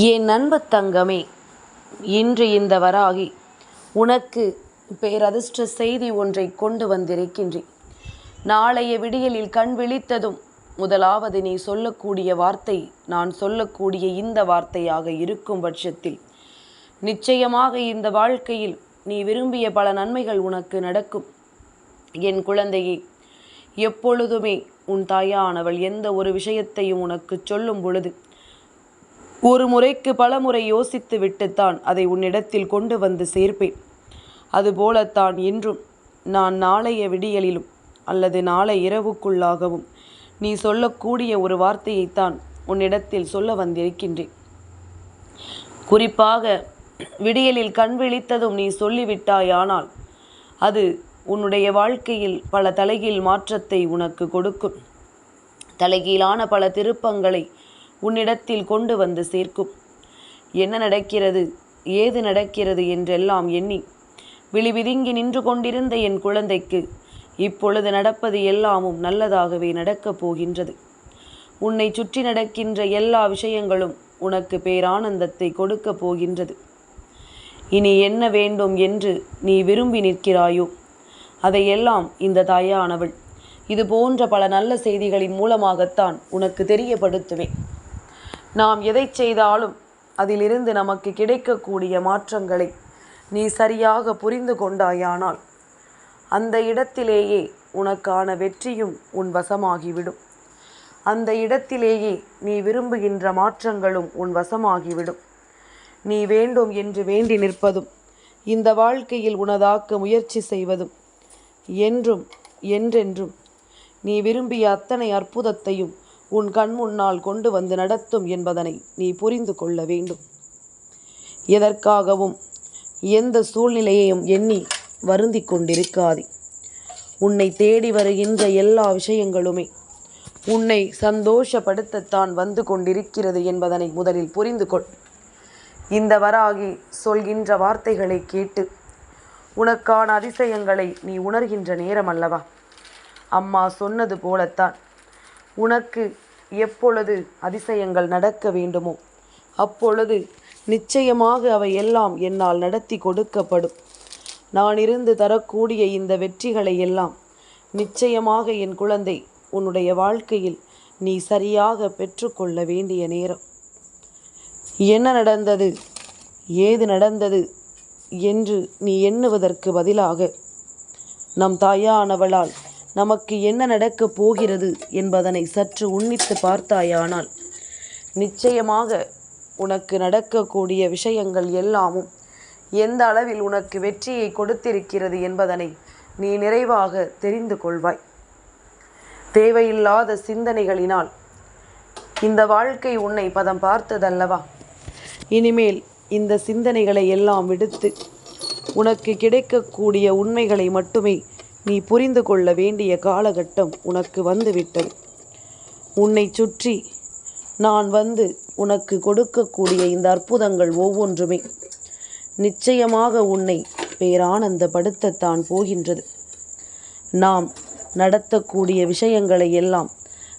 என் அன்பு தங்கமே இன்று இந்த வராகி உனக்கு பேரதிர்ஷ்ட செய்தி ஒன்றை கொண்டு வந்திருக்கின்றேன். நாளைய விடியலில் கண் விழித்ததும் முதலாவது நீ சொல்லக்கூடிய வார்த்தை நான் சொல்லக்கூடிய இந்த வார்த்தையாக இருக்கும் பட்சத்தில் நிச்சயமாக இந்த வாழ்க்கையில் நீ விரும்பிய பல நன்மைகள் உனக்கு நடக்கும். என் குழந்தையே எப்பொழுதுமே உன் தாயானவள் எந்த ஒரு விஷயத்தையும் உனக்கு சொல்லும் பொழுது ஒரு முறைக்கு பல முறை யோசித்து விட்டுத்தான் அதை உன்னிடத்தில் கொண்டு வந்து சேர்ப்பேன். அதுபோலத்தான் இன்றும் நான் நாளைய விடியலிலும் அல்லது நாளை இரவுக்குள்ளாகவும் நீ சொல்லக்கூடிய ஒரு வார்த்தையைத்தான் உன்னிடத்தில் சொல்ல வந்திருக்கின்றேன். குறிப்பாக விடியலில் கண் விழித்ததும் நீ சொல்லிவிட்டாயானால் அது உன்னுடைய வாழ்க்கையில் பல தலைகீழ் மாற்றத்தை உனக்கு கொடுக்கும். தலைகீழான பல திருப்பங்களை உன்னிடத்தில் கொண்டு வந்து சேர்க்கும். என்ன நடக்கிறது? ஏது நடக்கிறது என்றெல்லாம் எண்ணி விழிவிதுங்கி நின்று கொண்டிருந்த என் குழந்தைக்கு இப்பொழுது நடப்பது எல்லாமும் நல்லதாகவே நடக்கப் போகின்றது. உன்னை சுற்றி நடக்கின்ற எல்லா விஷயங்களும் உனக்கு பேரானந்தத்தை கொடுக்கப் போகின்றது. இனி என்ன வேண்டும் என்று நீ விரும்பி நிற்கிறாயோ? அதையெல்லாம் இந்த தாயானவள் இது போன்ற பல நல்ல செய்திகளின் மூலமாகத்தான் உனக்கு தெரியப்படுத்துவேன். நாம் எதை செய்தாலும் அதிலிருந்து நமக்கு கிடைக்கக்கூடிய மாற்றங்களை நீ சரியாக புரிந்து கொண்டாயானால் அந்த இடத்திலேயே உனக்கான வெற்றியும் உன் வசமாகிவிடும். அந்த இடத்திலேயே நீ விரும்புகின்ற மாற்றங்களும் உன் வசமாகிவிடும். நீ வேண்டும் என்று வேண்டி நிற்பதும் இந்த வாழ்க்கையில் உனதாக்க முயற்சி செய்வதும் என்றும் என்றென்றும் நீ விரும்பிய அத்தனை அற்புதத்தையும் உன் கண் முன்னால் கொண்டு வந்து நடத்தும் என்பதனை நீ புரிந்து கொள்ள வேண்டும். எதற்காகவும் எந்த சூழ்நிலையையும் எண்ணி வருந்திக் கொண்டிருக்காதே. உன்னை தேடி வருகின்ற எல்லா விஷயங்களுமே உன்னை சந்தோஷப்படுத்தத்தான் வந்து கொண்டிருக்கிறது என்பதனை முதலில் புரிந்து கொள். இந்த வராகி சொல்கின்ற வார்த்தைகளை கேட்டு உனக்கான அதிசயங்களை நீ உணர்கின்ற நேரம் அல்லவா? அம்மா சொன்னது போலத்தான். உனக்கு எப்பொழுது அதிசயங்கள் நடக்க வேண்டுமோ அப்பொழுது நிச்சயமாக அவை எல்லாம் என்னால் நடத்தி கொடுக்கப்படும். நான் இருந்து தரக்கூடிய இந்த வெற்றிகளை எல்லாம் நிச்சயமாக என் குழந்தை உன்னுடைய வாழ்க்கையில் நீ சரியாக பெற்றுக்கொள்ள வேண்டிய நேரம். என்ன நடந்தது? ஏது நடந்தது? என்று நீ எண்ணுவதற்கு பதிலாக நம் தாயானவளால் நமக்கு என்ன நடக்கப் போகிறது என்பதனை சற்று உன்னித்து பார்த்தாயானால் நிச்சயமாக உனக்கு நடக்கக்கூடிய விஷயங்கள் எல்லாமும் எந்த அளவில் உனக்கு வெற்றியை கொடுத்திருக்கிறது என்பதனை நீ நிறைவாக தெரிந்து கொள்வாய். தேவையில்லாத சிந்தனைகளினால் இந்த வாழ்க்கை உன்னை பதம் பார்த்ததல்லவா? இனிமேல் இந்த சிந்தனைகளை எல்லாம் விடுத்து உனக்கு கிடைக்கக்கூடிய உண்மைகளை மட்டுமே நீ புரிந்து கொள்ள வேண்டிய காலகட்டம் உனக்கு வந்துவிட்டது. உன்னை சுற்றி நான் வந்து உனக்கு கொடுக்கக்கூடிய இந்த அற்புதங்கள் ஒவ்வொன்றுமே நிச்சயமாக உன்னை பேரானந்தப்படுத்தத்தான் போகின்றது. நாம் நடத்தக்கூடிய விஷயங்களை எல்லாம்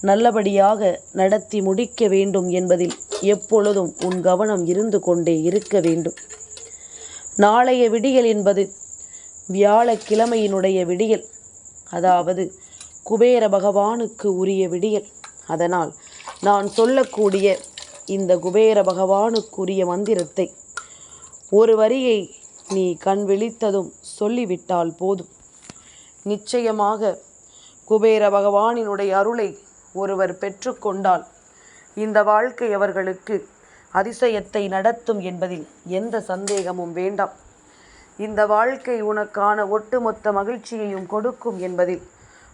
நல்லபடியாக நடத்தி முடிக்க வேண்டும் என்பதில் எப்பொழுதும் உன் கவனம் இருந்து கொண்டே இருக்க வேண்டும். நாளைய விடியல் என்பது வியாழக்கிழமையினுடைய விடியல். அதாவது குபேர பகவானுக்கு உரிய விடியல். அதனால் நான் சொல்லக்கூடிய இந்த குபேர பகவானுக்குரிய மந்திரத்தை ஒரு வரியை நீ கண் விழித்ததும் சொல்லிவிட்டால் போதும். நிச்சயமாக குபேர பகவானினுடைய அருளை ஒருவர் பெற்றுக்கொண்டால் இந்த வாழ்க்கை அவர்களுக்கு அதிசயத்தை நடத்தும் என்பதில் எந்த சந்தேகமும் வேண்டாம். இந்த வாழ்க்கை உனக்கான ஒட்டுமொத்த மகிழ்ச்சியையும் கொடுக்கும் என்பதில்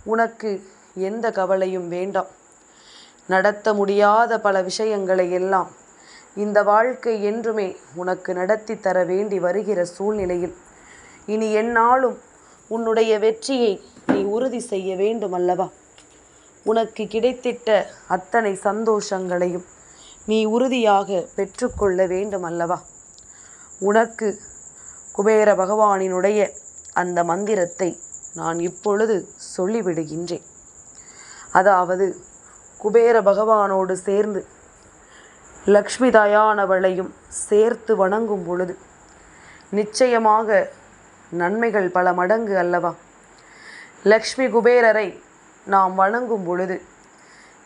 உனக்கு எந்த கவலையும் வேண்டாம். நடத்த முடியாத பல விஷயங்களை எல்லாம் இந்த வாழ்க்கை என்றுமே உனக்கு நடத்தி தர வேண்டி வருகிற சூழ்நிலையில் இனி என்னாலும் உன்னுடைய வெற்றியை நீ உறுதி செய்ய வேண்டும் அல்லவா உனக்கு கிடைத்திட்ட அத்தனை சந்தோஷங்களையும் நீ உறுதியாக பெற்றுக்கொள்ள வேண்டும் அல்லவா உனக்கு குபேர பகவானினுடைய அந்த மந்திரத்தை நான் இப்பொழுது சொல்லிவிடுகின்றேன். அதாவது குபேர பகவானோடு சேர்ந்து லக்ஷ்மி தாயானவளையும் சேர்த்து வணங்கும் பொழுது நிச்சயமாக நன்மைகள் பல மடங்கு அல்லவா? லக்ஷ்மி குபேரரை நாம் வணங்கும் பொழுது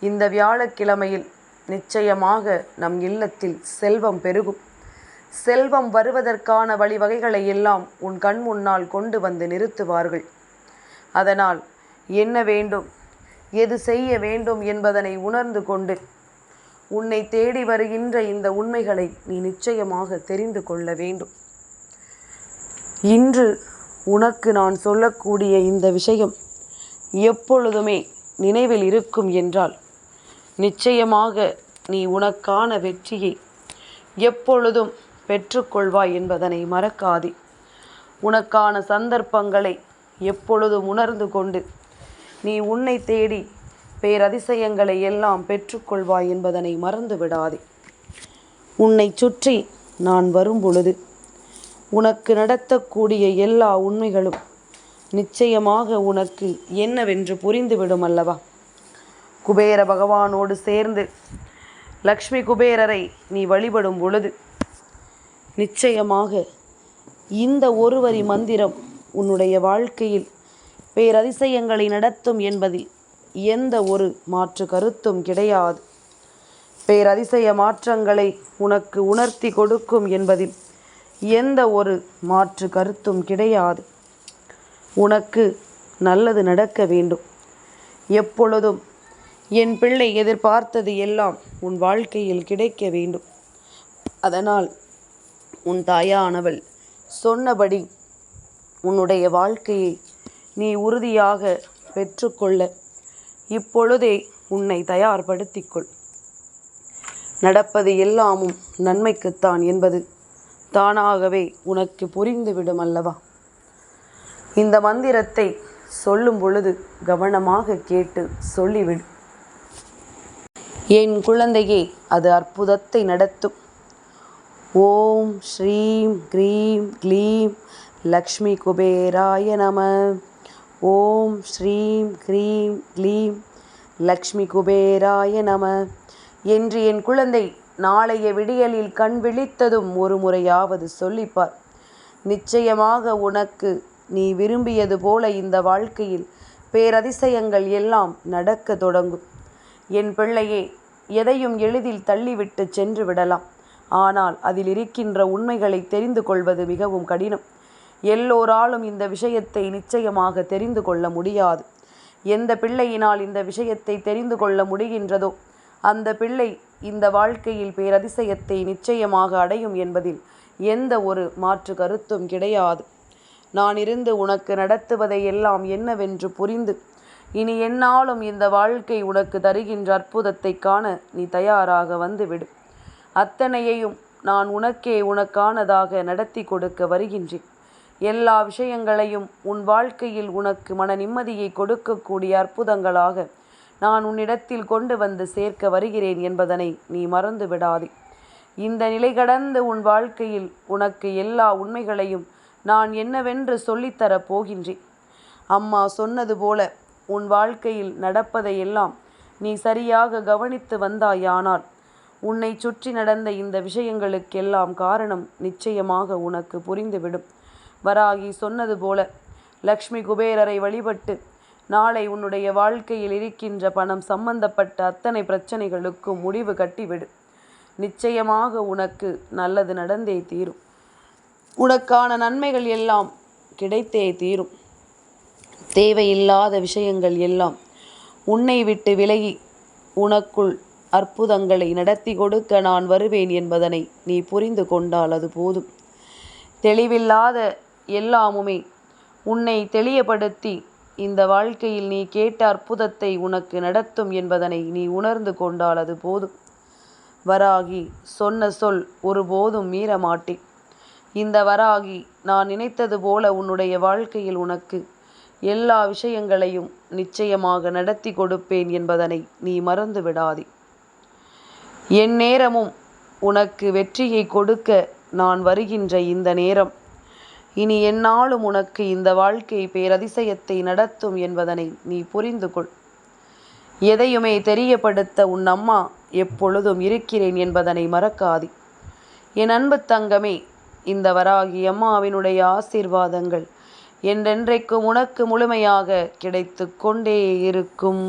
இந்த வியாழக்கிழமையில் நிச்சயமாக நம் இல்லத்தில் செல்வம் பெருகும். செல்வம் வருவதற்கான வழிவகைகளை எல்லாம் உன் கண் முன்னால் கொண்டு வந்து நிறுத்துவார்கள். அதனால் என்ன வேண்டும்? எது செய்ய வேண்டும் என்பதனை உணர்ந்து கொண்டு உன்னை தேடி வருகின்ற இந்த உண்மைகளை நீ நிச்சயமாக தெரிந்து கொள்ள வேண்டும். இன்று உனக்கு நான் சொல்லக்கூடிய இந்த விஷயம் எப்பொழுதுமே நினைவில் இருக்கும் என்றால் நிச்சயமாக நீ உனக்கான வெற்றியை எப்பொழுதும் பெற்றுக்கொள்வாய் என்பதனை மறக்காதே. உனக்கான சந்தர்ப்பங்களை எப்பொழுதும் உணர்ந்து கொண்டு நீ உன்னை தேடி பேரதிசயங்களை எல்லாம் பெற்றுக்கொள்வாய் என்பதனை மறந்து விடாதே. உன்னை சுற்றி நான் வரும் பொழுது உனக்கு நடத்தக்கூடிய எல்லா உண்மைகளும் நிச்சயமாக உனக்கு என்னவென்று புரிந்துவிடும் அல்லவா? குபேர பகவானோடு சேர்ந்து லக்ஷ்மி குபேரரை நீ வழிபடும் பொழுது நிச்சயமாக இந்த ஒரு வரி மந்திரம் உன்னுடைய வாழ்க்கையில் பேரதிசயங்களை நடத்தும் என்பதில் எந்த ஒரு மாற்று கருத்தும் கிடையாது. பேரதிசய மாற்றங்களை உனக்கு உணர்த்தி கொடுக்கும் என்பதில் எந்த ஒரு மாற்று கருத்தும் கிடையாது. உனக்கு நல்லது நடக்க வேண்டும். எப்பொழுதும் என் பிள்ளை எதிர்பார்த்தது எல்லாம் உன் வாழ்க்கையில் கிடைக்க வேண்டும். அதனால் உன் தாயானவள் சொன்னபடி உன்னுடைய வாழ்க்கையை நீ உறுதியாக பெற்றுக்கொள்ள இப்பொழுதே உன்னை தயார்படுத்திக்கொள். நடப்பது எல்லாமும் நன்மைக்குத்தான் என்பது தானாகவே உனக்கு புரிந்துவிடும் அல்லவா? இந்த மந்திரத்தை சொல்லும் பொழுது கவனமாக கேட்டு சொல்லிவிடு. என் குழந்தையே அது அற்புதத்தை நடத்தும். ஓம் ஸ்ரீம் க்ரீம் க்ளீம் லக்ஷ்மி குபேராய நம. ஓம் ஸ்ரீம் க்ரீம் க்ளீம் லக்ஷ்மி குபேராய நம. என்று என் குழந்தை நாளைய விடியலில் கண் விழித்ததும் ஒரு முறையாவது சொல்லிப்பார். நிச்சயமாக உனக்கு நீ விரும்பியது போல இந்த வாழ்க்கையில் பேரதிசயங்கள் எல்லாம் நடக்க தொடங்கும். என் பிள்ளையே எதையும் எளிதில் தள்ளிவிட்டு சென்று விடலாம். ஆனால் அதில் இருக்கின்ற உண்மைகளை தெரிந்து கொள்வது மிகவும் கடினம். எல்லோராலும் இந்த விஷயத்தை நிச்சயமாக தெரிந்து கொள்ள முடியாது. எந்த பிள்ளையினால் இந்த விஷயத்தை தெரிந்து கொள்ள முடிகின்றதோ அந்த பிள்ளை இந்த வாழ்க்கையில் பேரதிசயத்தை நிச்சயமாக அடையும் என்பதில் எந்த ஒரு மாற்று கருத்தும் கிடையாது. நான் இருந்து உனக்கு நடத்துவதை எல்லாம் என்னவென்று புரிந்து இனி என்னாலும் இந்த வாழ்க்கை உனக்கு தருகின்ற அற்புதத்தை காண நீ தயாராக வந்துவிடு அத்தனையையும் நான் உனக்கே உனக்கானதாக நடத்தி கொடுக்க வருகின்றேன். எல்லா விஷயங்களையும் உன் வாழ்க்கையில் உனக்கு மன நிம்மதியை கொடுக்கக்கூடிய அற்புதங்களாக நான் உன்னிடத்தில் கொண்டு வந்து சேர்க்க வருகிறேன் என்பதனை நீ மறந்து விடாதே. இந்த நிலை கடந்து உன் வாழ்க்கையில் உனக்கு எல்லா உண்மைகளையும் நான் என்னவென்று சொல்லித்தரப் போகின்றேன். அம்மா சொன்னது போல உன் வாழ்க்கையில் நடப்பதையெல்லாம் நீ சரியாக கவனித்து வந்தாயானால் உன்னை சுற்றி நடந்த இந்த விஷயங்களுக்கெல்லாம் காரணம் நிச்சயமாக உனக்கு புரிந்துவிடும். வராகி சொன்னது போல லக்ஷ்மி குபேரரை வழிபட்டு நாளை உன்னுடைய வாழ்க்கையில் இருக்கின்ற பணம் சம்பந்தப்பட்ட அத்தனை பிரச்சனைகளுக்கும் முடிவு கட்டிவிடு. நிச்சயமாக உனக்கு நல்லது நடந்தே தீரும். உனக்கான நன்மைகள் எல்லாம் கிடைத்தே தீரும். தேவையில்லாத விஷயங்கள் எல்லாம் உன்னை விட்டு விலகி உனக்குள் அற்புதங்களை நடத்தி கொடுக்க நான் வருவேன் என்பதனை நீ புரிந்து கொண்டால் அது போதும். தெளிவில்லாத எல்லாமுமே உன்னை தெளியப்படுத்தி இந்த வாழ்க்கையில் நீ கேட்ட அற்புதத்தை உனக்கு நடத்தும் என்பதனை நீ உணர்ந்து கொண்டால் அது போதும். வராகி சொன்ன சொல் ஒருபோதும் மீற மாட்டேன் இந்த வராகி நான் நினைத்தது போல உன்னுடைய வாழ்க்கையில் உனக்கு எல்லா விஷயங்களையும் நிச்சயமாக நடத்தி கொடுப்பேன் என்பதனை நீ மறந்து விடாதே. என் நேரமும் உனக்கு வெற்றியை கொடுக்க நான் வருகின்ற இந்த நேரம். இனி என்னாலும் உனக்கு இந்த வாழ்க்கை பேரதிசயத்தை நடத்தும் என்பதனை நீ புரிந்து கொள் எதையுமே தெரியப்படுத்த உன் அம்மா எப்பொழுதும் இருக்கிறேன் என்பதனை மறக்காது. என் அன்பு தங்கமே இந்த வராகி அம்மாவினுடைய ஆசீர்வாதங்கள் என்றென்றைக்கும் உனக்கு முழுமையாக கிடைத்து கொண்டே இருக்கும்.